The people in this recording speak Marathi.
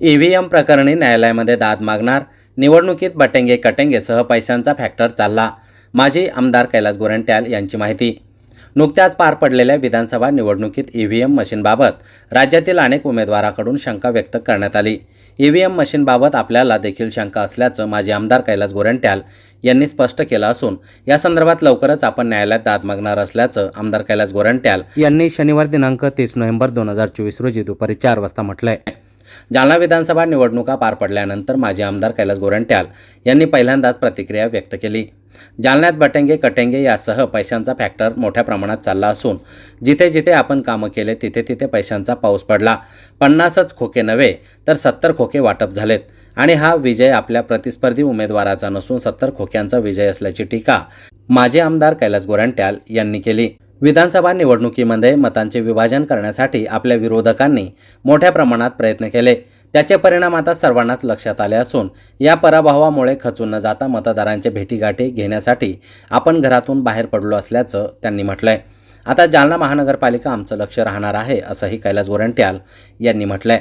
ई व्ही एम प्रकरणी न्यायालयामध्ये दाद मागणार. निवडणुकीत बटेंगे कटेंगेसह पैशांचा फॅक्टर चालला. माजी आमदार कैलास गोरंट्याल यांची माहिती. नुकत्याच पार पडलेल्या विधानसभा निवडणुकीत ई व्ही एम मशीनबाबत राज्यातील अनेक उमेदवाराकडून शंका व्यक्त करण्यात आली. ई व्ही एम मशीनबाबत आपल्याला देखील शंका असल्याचं माजी आमदार कैलास गोरंट्याल यांनी स्पष्ट केलं असून या संदर्भात लवकरच आपण न्यायालयात दाद मागणार असल्याचं आमदार कैलास गोरंट्याल यांनी शनिवार दिनांक तीस नोव्हेंबर दोन हजार चोवीस रोजी दुपारी चार वाजता म्हटलंय. जालना विधानसभा निवडणुका पार पडल्यानंतर माजी आमदार कैलास गोरंट्याल यांनी पहिल्यांदाच प्रतिक्रिया व्यक्त केली. जालन्यात बटेंगे कटेंगे यासह पैशांचा फॅक्टर मोठ्या प्रमाणात चालला असून जिथे जिथे आपण कामं केले तिथे तिथे पैशांचा पाऊस पडला. पन्नासच खोके नव्हे तर सत्तर खोके वाटप झालेत. आणि हा विजय आपल्या प्रतिस्पर्धी उमेदवाराचा नसून सत्तर खोक्यांचा विजय असल्याची टीका माजी आमदार कैलास गोरंट्याल यांनी केली. विधानसभा निवडणुकीमध्ये मतांचे विभाजन करण्यासाठी आपल्या विरोधकांनी मोठ्या प्रमाणात प्रयत्न केले. त्याचे परिणाम आता सर्वांनाच लक्षात आले असून या पराभवामुळे खचून न जाता मतदारांचे भेटीगाठी घेण्यासाठी आपण घरातून बाहेर पडलो असल्याचं त्यांनी म्हटलंय. आता जालना महानगरपालिका आमचं लक्ष राहणार आहे असंही कैलास गोरंट्याल यांनी म्हटलंय.